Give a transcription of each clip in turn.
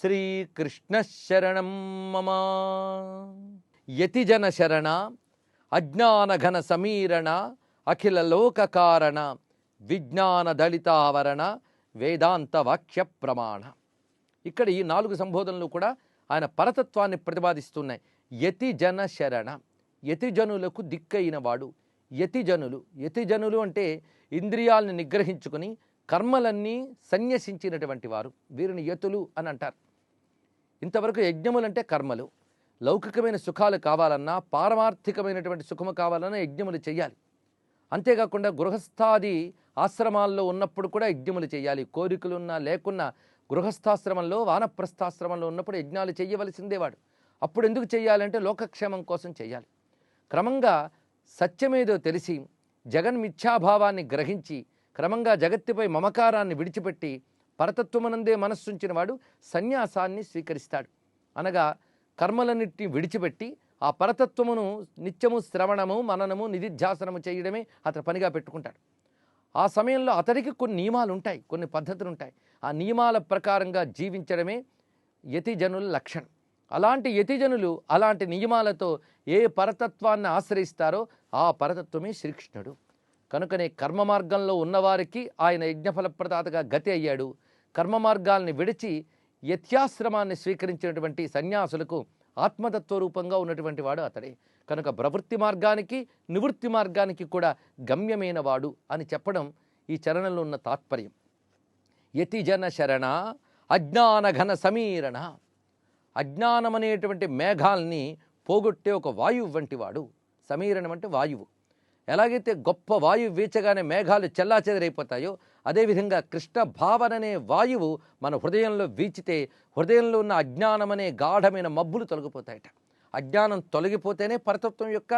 శ్రీకృష్ణశరణం మమ. యతిజన శరణ అజ్ఞానఘన సమీరణ అఖిల లోక కారణ విజ్ఞాన దళితావరణ వేదాంత వాక్య ప్రమాణ ఇక్కడ ఈ నాలుగు సంబోధనలు కూడా ఆయన పరతత్వాన్ని ప్రతిపాదిస్తున్నాయి. యతిజన శరణ యతిజనులకు దిక్కైన వాడు యతిజనులు యతిజనులు అంటే ఇంద్రియాలను నిగ్రహించుకుని కర్మలన్నీ సన్యసించినటువంటి వారు. వీరిని యతులు అని అంటారు. ఇంతవరకు యజ్ఞములంటే కర్మలు. లౌకికమైన సుఖాలు కావాలన్నా పారమార్థికమైనటువంటి సుఖము కావాలన్నా యజ్ఞములు చేయాలి. అంతేకాకుండా గృహస్థాది ఆశ్రమాల్లో ఉన్నప్పుడు కూడా యజ్ఞములు చేయాలి. కోరికలున్నా లేకున్నా గృహస్థాశ్రమంలో వానప్రస్థాశ్రమంలో ఉన్నప్పుడు యజ్ఞాలు చేయవలసిందేవాడు అప్పుడు ఎందుకు చేయాలంటే లోకక్షేమం కోసం చేయాలి. క్రమంగా సత్యమేదో తెలిసి జగన్మిథ్యాభావాన్ని గ్రహించి క్రమంగా జగత్తుపై మమకారాన్ని విడిచిపెట్టి పరతత్వమనందే మనస్సుంచిన వాడు సన్యాసాన్ని స్వీకరిస్తాడు. అనగా కర్మలన్నింటినీ విడిచిపెట్టి ఆ పరతత్వమును నిత్యము శ్రవణము మననము నిధిధ్యాసనము చేయడమే అతను పనిగా పెట్టుకుంటాడు. ఆ సమయంలో అతడికి కొన్ని నియమాలు ఉంటాయి కొన్ని పద్ధతులు ఉంటాయి ఆ నియమాల ప్రకారంగా జీవించడమే యతిజనుల లక్షణం. అలాంటి యతిజనులు అలాంటి నియమాలతో ఏ పరతత్వాన్ని ఆశ్రయిస్తారో ఆ పరతత్వమే శ్రీకృష్ణుడు. కనుకనే కర్మ మార్గంలో ఉన్నవారికి ఆయన యజ్ఞఫలప్రదాతగా గతి అయ్యాడు. కర్మ మార్గాల్ని విడిచి యత్యాశ్రమాన్ని స్వీకరించినటువంటి సన్యాసులకు ఆత్మతత్వ రూపంగా ఉన్నటువంటి వాడు అతడే. కనుక ప్రవృత్తి మార్గానికి నివృత్తి మార్గానికి కూడా గమ్యమైన వాడు అని చెప్పడం ఈ చరణంలో ఉన్న తాత్పర్యం. యతిజన శరణ అజ్ఞానఘన సమీరణ. అజ్ఞానం అనేటువంటి మేఘాల్ని పోగొట్టే ఒక వాయువు వంటి వాడు. సమీరణం అంటే వాయువు. ఎలాగైతే గొప్ప వాయువు వీచగానే మేఘాలు చెల్లాచెదరైపోతాయో అదేవిధంగా కృష్ణ భావన అనే వాయువు మన హృదయంలో వీచితే హృదయంలో ఉన్న అజ్ఞానం అనే గాఢమైన మబ్బులు తొలగిపోతాయట. అజ్ఞానం తొలగిపోతేనే పరతత్వం యొక్క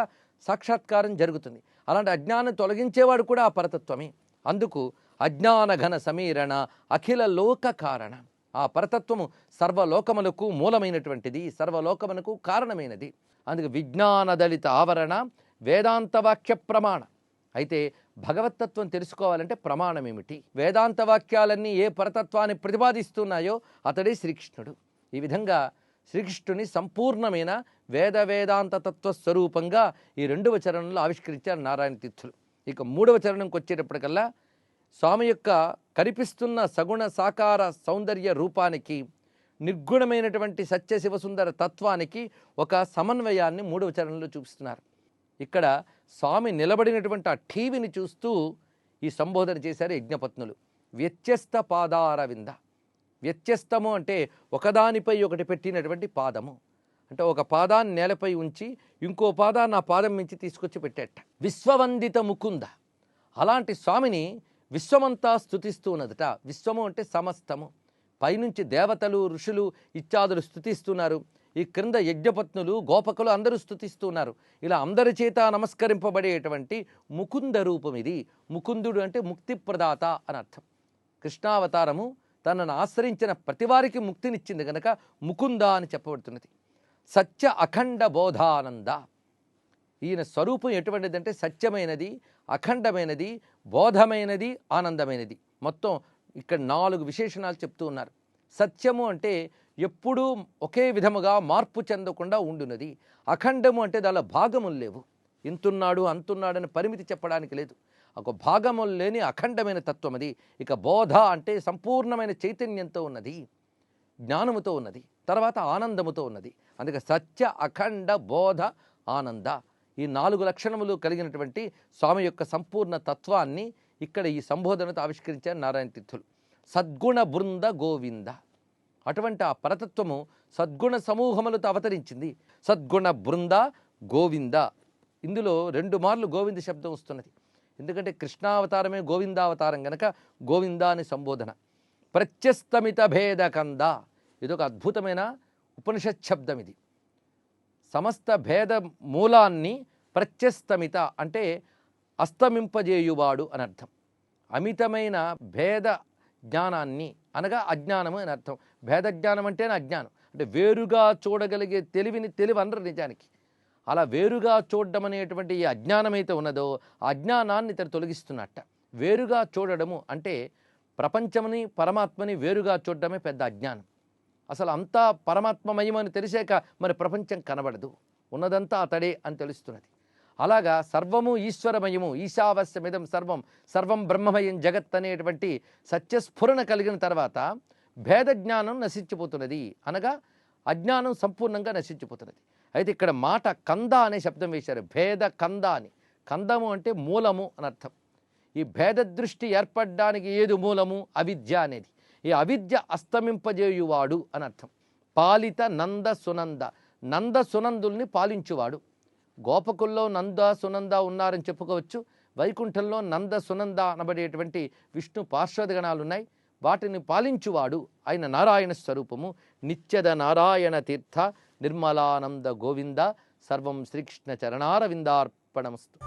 సాక్షాత్కారం జరుగుతుంది. అలాంటి అజ్ఞానం తొలగించేవాడు కూడా ఆ పరతత్వమే. అందుకు అజ్ఞానఘన సమీరణ అఖిల లోక కారణ. ఆ పరతత్వము సర్వలోకములకు మూలమైనటువంటిది సర్వలోకమునకు కారణమైనది. అందుకు విజ్ఞానదళిత ఆవరణ వేదాంత వాక్య ప్రమాణ. అయితే భగవతత్వం తెలుసుకోవాలంటే ప్రమాణం ఏమిటి వేదాంత వాక్యాలన్నీ ఏ పరతత్వాన్ని ప్రతిపాదిస్తున్నాయో అతడే శ్రీకృష్ణుడు. ఈ విధంగా శ్రీకృష్ణుని సంపూర్ణమైన వేద వేదాంత తత్వ స్వరూపంగా ఈ రెండవ చరణంలో ఆవిష్కరించారు నారాయణ తీర్థులు. ఇక మూడవ చరణంకి వచ్చేటప్పటికల్లా స్వామి యొక్క కనిపిస్తున్న సగుణ సాకార సౌందర్య రూపానికి నిర్గుణమైనటువంటి సత్య శివసుందర తత్వానికి ఒక సమన్వయాన్ని మూడవ చరణంలో చూపిస్తున్నారు. ఇక్కడ స్వామి నిలబడినటువంటి ఆ టీవీని చూస్తూ ఈ సంబోధన చేశారు యజ్ఞపత్నులు. వ్యత్యస్త పాదారవింద. వ్యత్యస్తము అంటే ఒకదానిపై ఒకటి పెట్టినటువంటి పాదము. అంటే ఒక పాదాన్ని నేలపై ఉంచి ఇంకో పాదాన్ని ఆ పాదం మించి తీసుకొచ్చి పెట్టేట. విశ్వవందిత ముకుంద. అలాంటి స్వామిని విశ్వమంతా స్థుతిస్తూ ఉన్నదట. విశ్వము అంటే సమస్తము. పైనుంచి దేవతలు ఋషులు ఇత్యాదులు స్థుతిస్తున్నారు ఈ క్రింద యజ్ఞపత్నులు గోపకులు అందరూ స్థుతిస్తున్నారు ఇలా అందరి చేత నమస్కరింపబడేటువంటి ముకుంద రూపం ఇది. ముకుందుడు అంటే ముక్తి ప్రదాత అని అర్థం. కృష్ణావతారము తనను ఆశ్రయించిన ప్రతివారికి ముక్తినిచ్చింది కనుక ముకుంద అని చెప్పబడుతున్నది. సత్య అఖండ బోధానంద. ఈయన స్వరూపం ఎటువంటిదంటే సత్యమైనది అఖండమైనది బోధమైనది ఆనందమైనది. మొత్తం ఇక్కడ నాలుగు విశేషణాలు చెప్తూ ఉన్నారు. సత్యము అంటే ఎప్పుడూ ఒకే విధముగా మార్పు చెందకుండా ఉండునది. అఖండము అంటే దానిలో భాగములు లేవు. ఇంతున్నాడు అంతున్నాడని పరిమితి చెప్పడానికి లేదు. ఒక భాగములు లేని అఖండమైన తత్వం అది. ఇక బోధ అంటే సంపూర్ణమైన చైతన్యంతో ఉన్నది జ్ఞానముతో ఉన్నది తర్వాత ఆనందముతో ఉన్నది. అందుకే సత్య అఖండ బోధ ఆనంద ఈ నాలుగు లక్షణములు కలిగినటువంటి స్వామి యొక్క సంపూర్ణ తత్వాన్ని ఇక్కడ ఈ సంబోధనతో ఆవిష్కరించారు నారాయణ తీర్థులు. సద్గుణ బృంద గోవింద. అటువంటి ఆ పరతత్వము సద్గుణ సమూహములతో అవతరించింది. సద్గుణ బృంద గోవింద. ఇందులో రెండు మార్లు గోవింద శబ్దం వస్తున్నది. ఎందుకంటే కృష్ణావతారమే గోవిందావతారం గనక గోవింద అని సంబోధన. ప్రత్యస్తమిత భేద కంద. ఇదొక అద్భుతమైన ఉపనిషత్ శబ్దం ఇది సమస్త భేద మూలాన్ని ప్రత్యస్తమిత అంటే అస్తమింపజేయువాడు అని అర్థం. అమితమైన భేద జ్ఞానాన్ని అనగా అజ్ఞానము అని అర్థం. భేదజ్ఞానం అంటేనే అజ్ఞానం. అంటే వేరుగా చూడగలిగే తెలివిని తెలివి అనరు నిజానికి. అలా వేరుగా చూడడం అనేటువంటి ఈ అజ్ఞానమైతే ఉన్నదో ఆ అజ్ఞానాన్ని ఇతను తొలగిస్తున్నట్ట. వేరుగా చూడడము అంటే ప్రపంచమని పరమాత్మని వేరుగా చూడడమే పెద్ద అజ్ఞానం. అసలు అంతా పరమాత్మమయమని తెలిసాక మరి ప్రపంచం కనబడదు. ఉన్నదంతా అతడే అని తెలుస్తున్నది. అలాగా సర్వము ఈశ్వరమయము ఈశావస్యమిదం సర్వం సర్వం బ్రహ్మమయం జగత్ అనేటువంటి సత్యస్ఫురణ కలిగిన తర్వాత భేద జ్ఞానం నశించిపోతున్నది. అనగా అజ్ఞానం సంపూర్ణంగా నశించిపోతున్నది. అయితే ఇక్కడ మాట కంద అనే శబ్దం వేశారు. భేద కంద అని. కందము అంటే మూలము అని అర్థం. ఈ భేద దృష్టి ఏర్పడడానికి ఏది మూలము? అవిద్య అనేది. ఈ అవిద్య అస్తమింపజేయువాడు అని అర్థం. పాలిత నంద సునంద. నంద సునందుల్ని పాలించువాడు. గోపకుల్లో నంద సునంద ఉన్నారని చెప్పుకోవచ్చు. వైకుంఠంలో నంద సునంద అనబడేటువంటి విష్ణు పార్శ్వదగణాలు ఉన్నాయి వాటిని పాలించువాడు ఆయన నారాయణ స్వరూపము. నిత్యద నారాయణ తీర్థ నిర్మలానంద గోవింద. సర్వం శ్రీకృష్ణ చరణారవిందార్పణమస్తు.